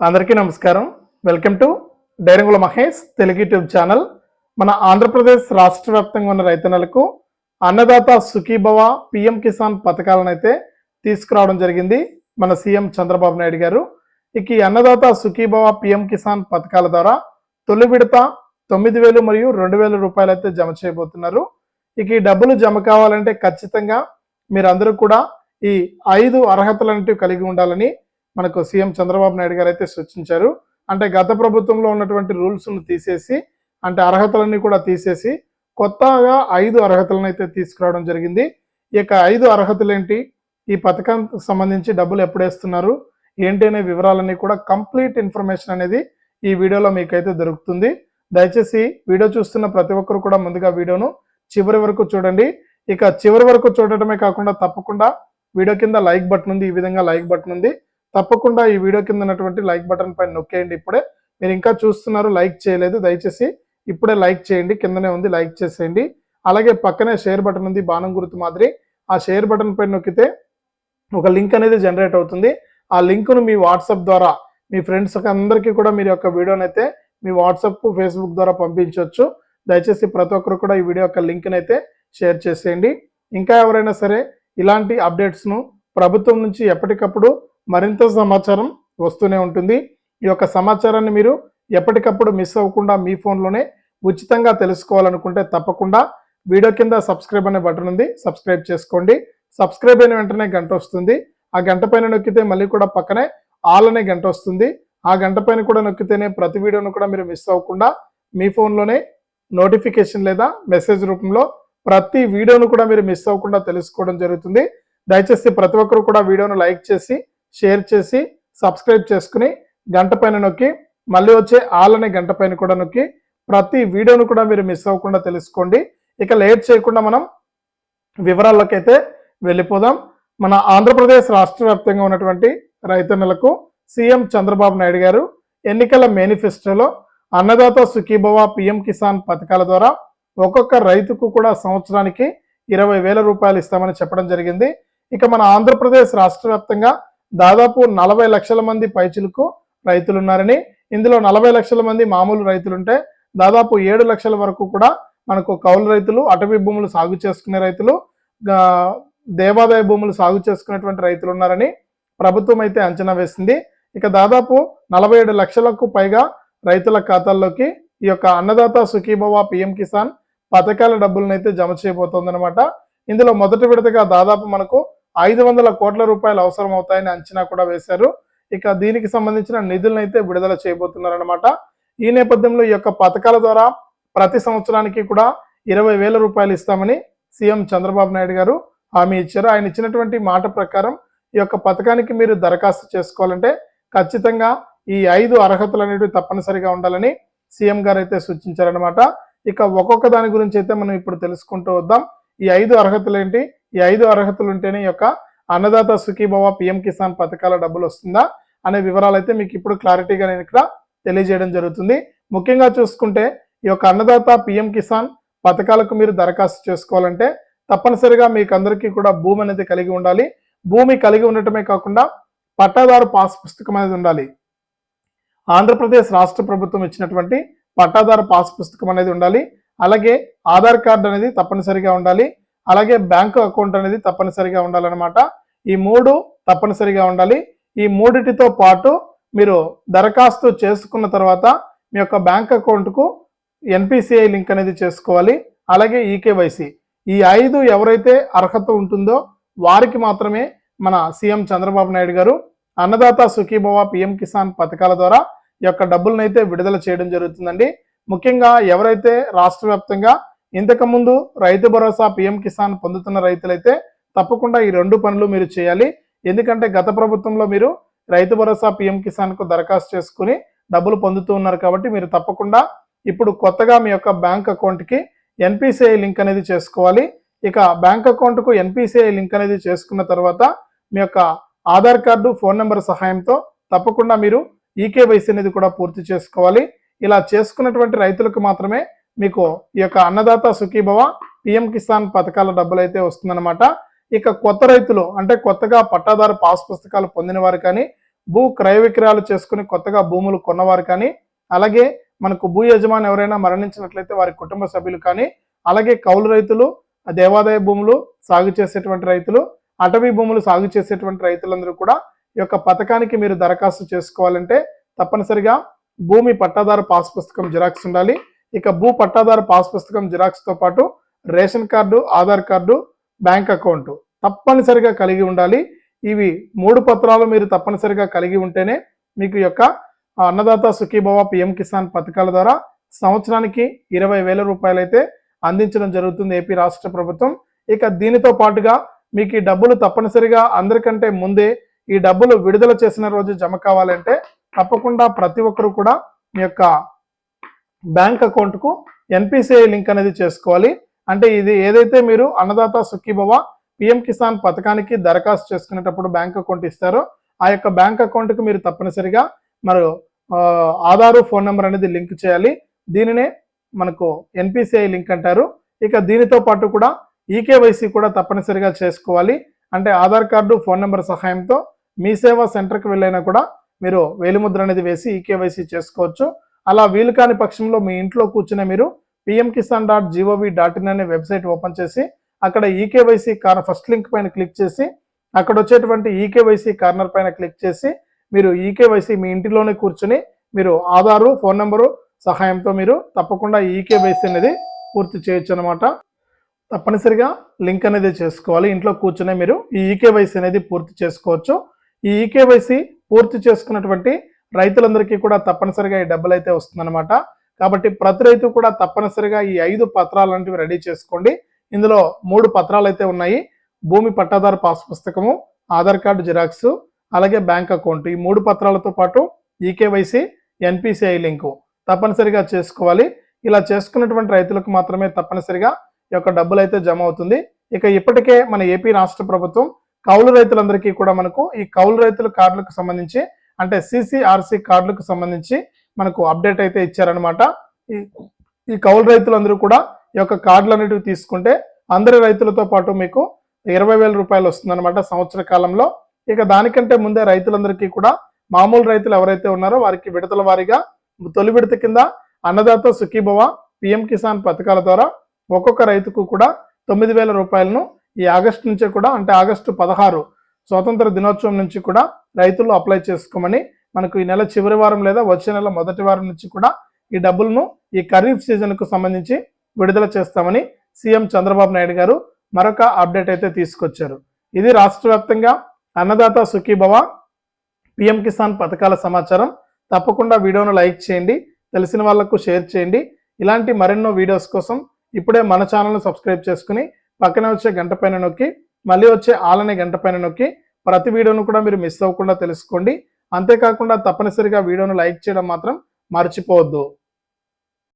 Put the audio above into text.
అందరికీ నమస్కారం. Welcome to డైరంగుల Mahesh Telugu YouTube channel. మన ఆంధ్రప్రదేశ్ రాష్ట్ర వ్యాప్తంగా ఉన్న రైతన్నలకు అన్నదాత సుఖీభవ పిఎం కిసాన్ పథకాలను అయితే తీసుకురావడం జరిగింది మన సీఎం చంద్రబాబు నాయుడు గారు. ఇక ఈ అన్నదాత సుఖీభవ పిఎం కిసాన్ పథకాల ద్వారా తొలి విడత తొమ్మిది వేలు మరియు రెండు వేల రూపాయలు అయితే జమ చేయబోతున్నారు. ఇక ఈ డబ్బులు జమ కావాలంటే ఖచ్చితంగా మీరందరూ కూడా ఈ ఐదు అర్హతలు కలిగి ఉండాలని మనకు సీఎం చంద్రబాబు నాయుడు గారు అయితే సూచించారు అంటే గత ప్రభుత్వంలో ఉన్నటువంటి రూల్స్ను తీసేసి అంటే అర్హతలన్నీ కూడా తీసేసి కొత్తగా ఐదు అర్హతలను అయితే తీసుకురావడం జరిగింది. ఈ ఐదు అర్హతలు ఏంటి ఈ పథకానికి సంబంధించి డబ్బులు ఎప్పుడు వేస్తున్నారు ఏంటి అనే వివరాలన్నీ కూడా కంప్లీట్ ఇన్ఫర్మేషన్ అనేది ఈ వీడియోలో మీకైతే దొరుకుతుంది. దయచేసి వీడియో చూస్తున్న ప్రతి ఒక్కరు కూడా ముందుగా వీడియోను చివరి వరకు చూడండి. ఇక చివరి వరకు చూడటమే కాకుండా తప్పకుండా వీడియో కింద లైక్ బటన్ ఉంది. ఈ విధంగా లైక్ బటన్ ఉంది. తప్పకుండా ఈ వీడియో కింద ఉన్నటువంటి లైక్ బటన్ పైన నొక్కేయండి ఇప్పుడే. మీరు ఇంకా చూస్తున్నారు లైక్ చేయలేదు దయచేసి ఇప్పుడే లైక్ చేయండి కిందనే ఉంది లైక్ చేసేయండి. అలాగే పక్కనే షేర్ బటన్ ఉంది బాణం గుర్తు మాదిరి. ఆ షేర్ బటన్ పైన నొక్కితే ఒక లింక్ అనేది జనరేట్ అవుతుంది. ఆ లింక్ను మీ వాట్సాప్ ద్వారా మీ ఫ్రెండ్స్ అందరికీ కూడా మీరు యొక్క వీడియోని అయితే మీ వాట్సాప్ ఫేస్బుక్ ద్వారా పంపించవచ్చు. దయచేసి ప్రతి ఒక్కరు కూడా ఈ వీడియో యొక్క లింక్ని అయితే షేర్ చేసేయండి. ఇంకా ఎవరైనా సరే ఇలాంటి అప్డేట్స్ను ప్రభుత్వం నుంచి ఎప్పటికప్పుడు మరింత సమాచారం వస్తూనే ఉంటుంది. ఈ యొక్క సమాచారాన్ని మీరు ఎప్పటికప్పుడు మిస్ అవ్వకుండా మీ ఫోన్లోనే ఉచితంగా తెలుసుకోవాలనుకుంటే తప్పకుండా వీడియో కింద సబ్స్క్రైబ్ అనే బటన్ ఉంది. సబ్స్క్రైబ్ చేసుకోండి. సబ్స్క్రైబ్ అయిన వెంటనే గంట వస్తుంది. ఆ గంట పైన నొక్కితే మళ్ళీ కూడా పక్కనే ఆల్ అనే గంట వస్తుంది. ఆ గంట పైన కూడా నొక్కితేనే ప్రతి వీడియోను కూడా మీరు మిస్ అవ్వకుండా మీ ఫోన్లోనే నోటిఫికేషన్ లేదా మెసేజ్ రూపంలో ప్రతి వీడియోను కూడా మీరు మిస్ అవ్వకుండా తెలుసుకోవడం జరుగుతుంది. దయచేసి ప్రతి ఒక్కరు కూడా వీడియోను లైక్ చేసి షేర్ చేసి సబ్స్క్రైబ్ చేసుకుని గంట పైన నొక్కి మళ్ళీ వచ్చే ఆల్ అనే గంట పైన కూడా నొక్కి ప్రతి వీడియోను కూడా మీరు మిస్ అవ్వకుండా తెలుసుకోండి. ఇక లేట్ చేయకుండా మనం వివరాల్లోకి అయితే వెళ్ళిపోదాం. మన ఆంధ్రప్రదేశ్ రాష్ట్ర వ్యాప్తంగా ఉన్నటువంటి రైతన్నలకు సీఎం చంద్రబాబు నాయుడు గారు ఎన్నికల మేనిఫెస్టోలో అన్నదాత సుఖీభవ పిఎం కిసాన్ పథకాల ద్వారా ఒక్కొక్క రైతుకు కూడా సంవత్సరానికి ఇరవై వేల రూపాయలు ఇస్తామని చెప్పడం జరిగింది. ఇక మన ఆంధ్రప్రదేశ్ రాష్ట్ర వ్యాప్తంగా దాదాపు నలభై లక్షల మంది పైచులకు రైతులు ఉన్నారని ఇందులో నలభై లక్షల మంది మామూలు రైతులుంటే దాదాపు ఏడు లక్షల వరకు కూడా మనకు కౌలు రైతులు అటవీ భూములు సాగు చేసుకునే రైతులు దేవాదాయ భూములు సాగు చేసుకునేటువంటి రైతులు ఉన్నారని ప్రభుత్వం అయితే అంచనా వేసింది. ఇక దాదాపు నలభై ఏడు లక్షలకు పైగా రైతుల ఖాతాల్లోకి ఈ యొక్క అన్నదాత సుఖీభవ పిఎం కిసాన్ పథకాల డబ్బులను అయితే జమ చేయబోతోందనమాట ఇందులో మొదటి విడతగా దాదాపు మనకు ఐదు వందల కోట్ల రూపాయలు అవసరం అవుతాయని అంచనా కూడా వేశారు. ఇక దీనికి సంబంధించిన నిధులను అయితే విడుదల చేయబోతున్నారనమాట ఈ నేపథ్యంలో ఈ యొక్క పథకాల ద్వారా ప్రతి సంవత్సరానికి కూడా ఇరవై వేల రూపాయలు ఇస్తామని సీఎం చంద్రబాబు నాయుడు గారు హామీ ఇచ్చారు. ఆయన ఇచ్చినటువంటి మాట ప్రకారం ఈ యొక్క పథకానికి మీరు దరఖాస్తు చేసుకోవాలంటే ఖచ్చితంగా ఈ ఐదు అర్హతలు అనేవి తప్పనిసరిగా ఉండాలని సీఎం గారు అయితే సూచించారనమాట ఇక ఒక్కొక్క దాని గురించి అయితే మనం ఇప్పుడు తెలుసుకుంటూ వద్దాం. ఈ ఐదు అర్హతలు ఏంటి? ఈ ఐదు అర్హతలు ఉంటేనే యొక్క అన్నదాత సుఖీభవ పిఎం కిసాన్ పథకాల డబ్బులు వస్తుందా అనే వివరాలు అయితే మీకు ఇప్పుడు క్లారిటీగా నేను ఇక్కడ తెలియజేయడం జరుగుతుంది. ముఖ్యంగా చూసుకుంటే ఈ యొక్క అన్నదాత పిఎం కిసాన్ పథకాలకు మీరు దరఖాస్తు చేసుకోవాలంటే తప్పనిసరిగా మీకు అందరికీ కూడా భూమి అనేది కలిగి ఉండాలి. భూమి కలిగి ఉండటమే కాకుండా పట్టాదారు పాస్ పుస్తకం అనేది ఉండాలి. ఆంధ్రప్రదేశ్ రాష్ట్ర ప్రభుత్వం ఇచ్చినటువంటి పట్టాదారు పాస్ పుస్తకం అనేది ఉండాలి. అలాగే ఆధార్ కార్డు అనేది తప్పనిసరిగా ఉండాలి. అలాగే బ్యాంకు అకౌంట్ అనేది తప్పనిసరిగా ఉండాలన్నమాట. ఈ మూడు తప్పనిసరిగా ఉండాలి. ఈ మూడిటితో పాటు మీరు దరఖాస్తు చేసుకున్న తర్వాత మీ యొక్క బ్యాంక్ అకౌంట్కు ఎన్పిసిఐ లింక్ అనేది చేసుకోవాలి. అలాగే ఈకేవైసి. ఈ ఐదు ఎవరైతే అర్హత ఉంటుందో వారికి మాత్రమే మన సీఎం చంద్రబాబు నాయుడు గారు అన్నదాత సుఖీభవ పిఎం కిసాన్ పథకాల ద్వారా ఈ యొక్క డబ్బులను అయితే విడుదల చేయడం జరుగుతుందండి. ముఖ్యంగా ఎవరైతే రాష్ట్ర వ్యాప్తంగా ఇంతకు ముందు రైతు భరోసా పిఎం కిసాన్ పొందుతున్న రైతులైతే తప్పకుండా ఈ రెండు పనులు మీరు చేయాలి. ఎందుకంటే గత ప్రభుత్వంలో మీరు రైతు భరోసా పిఎం కిసాన్కు దరఖాస్తు చేసుకుని డబ్బులు పొందుతూ ఉన్నారు కాబట్టి మీరు తప్పకుండా ఇప్పుడు కొత్తగా మీ యొక్క బ్యాంక్ అకౌంట్కి ఎన్పిసిఐ లింక్ అనేది చేసుకోవాలి. ఇక బ్యాంక్ అకౌంట్కు ఎన్పిసిఐ లింక్ అనేది చేసుకున్న తర్వాత మీ యొక్క ఆధార్ కార్డు ఫోన్ నెంబర్ సహాయంతో తప్పకుండా మీరు ఈకేవైసీ అనేది కూడా పూర్తి చేసుకోవాలి. ఇలా చేసుకున్నటువంటి రైతులకు మాత్రమే మీకు ఈ యొక్క అన్నదాత సుఖీభవ పిఎం కిసాన్ పథకాల డబ్బులు అయితే వస్తుందన్నమాట. ఇక కొత్త రైతులు అంటే కొత్తగా పట్టాదారు పాస్ పుస్తకాలు పొందిన వారు కానీ భూ క్రయ విక్రయాలు చేసుకుని కొత్తగా భూములు కొన్నవారు కానీ అలాగే మనకు భూ యజమాని ఎవరైనా మరణించినట్లయితే వారి కుటుంబ సభ్యులు కానీ అలాగే కౌలు రైతులు దేవాదాయ భూములు సాగు చేసేటువంటి రైతులు అటవీ భూములు సాగు చేసేటువంటి రైతులందరూ కూడా ఈ యొక్క పథకానికి మీరు దరఖాస్తు చేసుకోవాలంటే తప్పనిసరిగా భూమి పట్టాదారు పాస్ పుస్తకం జిరాక్స్ ఉండాలి. ఇక భూ పట్టాదారు పాస్ పుస్తకం జిరాక్స్తో పాటు ration card Aadhaar card bank account తప్పనిసరిగా కలిగి ఉండాలి. ఇవి మూడు పత్రాలు మీరు తప్పనిసరిగా కలిగి ఉంటేనే మీకు యొక్క అన్నదాత సుఖీభవ పిఎం కిసాన్ పథకాల ద్వారా సంవత్సరానికి ఇరవై వేల రూపాయలైతే అందించడం జరుగుతుంది ఏపీ రాష్ట్ర ప్రభుత్వం. ఇక దీనితో పాటుగా మీకు ఈ డబ్బులు తప్పనిసరిగా అందరికంటే ముందే ఈ డబ్బులు విడుదల చేసిన రోజు జమ కావాలంటే తప్పకుండా ప్రతి ఒక్కరు కూడా మీ యొక్క బ్యాంక్ అకౌంట్కు ఎన్పిసిఐ లింక్ అనేది చేసుకోవాలి. అంటే ఇది ఏదైతే మీరు అన్నదాత సుఖీభవ పిఎం కిసాన్ పథకానికి దరఖాస్తు చేసుకునేటప్పుడు బ్యాంక్ అకౌంట్ ఇస్తారో ఆ యొక్క బ్యాంక్ అకౌంట్కి మీరు తప్పనిసరిగా మరి ఆధారు ఫోన్ నెంబర్ అనేది లింక్ చేయాలి. దీనినే మనకు ఎన్పిసిఐ లింక్ అంటారు. ఇక దీనితో పాటు కూడా ఈకేవైసీ కూడా తప్పనిసరిగా చేసుకోవాలి. అంటే ఆధార్ కార్డు ఫోన్ నెంబర్ సహాయంతో మీ సేవా సెంటర్కి వెళ్ళైనా కూడా మీరు వేలిముద్ర అనేది వేసి ఈకేవైసీ చేసుకోవచ్చు. అలా వీలు కాని పక్షంలో మీ ఇంట్లో కూర్చునే మీరు PM Kisan dot GOV dot in అనే వెబ్సైట్ ఓపెన్ చేసి అక్కడ ఈకేవైసీ కార్ ఫస్ట్ లింక్ పైన క్లిక్ చేసి అక్కడ వచ్చేటువంటి ఈకేవైసీ కార్నర్ పైన క్లిక్ చేసి మీరు ఈకేవైసీ మీ ఇంటిలోనే కూర్చుని మీరు ఆధారు ఫోన్ నెంబరు సహాయంతో మీరు తప్పకుండా ఈకేవైసీ అనేది పూర్తి చేయొచ్చు అనమాట తప్పనిసరిగా లింక్ అనేది చేసుకోవాలి. ఇంట్లో కూర్చునే మీరు ఈ ఈకేవైసీ అనేది పూర్తి చేసుకోవచ్చు. ఈ ఈకేవైసీ పూర్తి చేసుకున్నటువంటి రైతులందరికీ కూడా తప్పనిసరిగా ఈ డబ్బులు అయితే వస్తుందన్నమాట. కాబట్టి ప్రతి రైతు కూడా తప్పనిసరిగా ఈ ఐదు పత్రాలు రెడీ చేసుకోండి. ఇందులో మూడు పత్రాలు అయితే ఉన్నాయి. భూమి పట్టాదారు పాస్ పుస్తకము ఆధార్ కార్డు జిరాక్స్ అలాగే బ్యాంక్ అకౌంట్. ఈ మూడు పత్రాలతో పాటు ఈకేవైసీ ఎన్పిసిఐ లింకు తప్పనిసరిగా చేసుకోవాలి. ఇలా చేసుకున్నటువంటి రైతులకు మాత్రమే తప్పనిసరిగా ఈ యొక్క డబ్బులు అయితే జమ అవుతుంది. ఇక ఇప్పటికే మన ఏపీ రాష్ట్ర ప్రభుత్వం కౌలు రైతులందరికీ కూడా మనకు ఈ కౌలు రైతుల కార్డులకు సంబంధించి అంటే సిసిఆర్సి కార్డులకు సంబంధించి మనకు అప్డేట్ అయితే ఇచ్చారనమాట ఈ ఈ కౌలు రైతులందరూ కూడా ఈ యొక్క కార్డులు అనేటివి తీసుకుంటే అందరి రైతులతో పాటు మీకు ఇరవై వేల రూపాయలు వస్తుందన్నమాట సంవత్సర కాలంలో. ఇక దానికంటే ముందే రైతులందరికీ కూడా మామూలు రైతులు ఎవరైతే ఉన్నారో వారికి విడతల వారీగా తొలి విడత కింద అన్నదాత సుఖీభవ పిఎం కిసాన్ పథకాల ద్వారా ఒక్కొక్క రైతుకు కూడా తొమ్మిది వేల రూపాయలను ఈ ఆగస్టు నుంచే కూడా అంటే ఆగస్టు పదహారు స్వాతంత్ర దినోత్సవం నుంచి కూడా రైతులు అప్లై చేసుకోమని మనకు ఈ నెల చివరి వారం లేదా వచ్చే నెల మొదటి వారం నుంచి కూడా ఈ డబ్బులను ఈ ఖరీఫ్ సీజన్కు సంబంధించి విడుదల చేస్తామని సీఎం చంద్రబాబు నాయుడు గారు మరొక అప్డేట్ అయితే తీసుకొచ్చారు. ఇది రాష్ట్ర వ్యాప్తంగా అన్నదాత సుఖీభవ పిఎం కిసాన్ పథకాల సమాచారం. తప్పకుండా వీడియోను లైక్ చేయండి తెలిసిన వాళ్ళకు షేర్ చేయండి. ఇలాంటి మరెన్నో వీడియోస్ కోసం ఇప్పుడే మన ఛానల్ను సబ్స్క్రైబ్ చేసుకుని పక్కనే వచ్చే గంట పైన నొక్కి మళ్ళీ వచ్చే ఆలనే గంట పైన నొక్కి ప్రతి వీడియోను కూడా మీరు మిస్ అవ్వకుండా తెలుసుకోండి. అంతేకాకుండా తప్పనిసరిగా వీడియోను లైక్ చేయడం మాత్రం మర్చిపోవద్దు.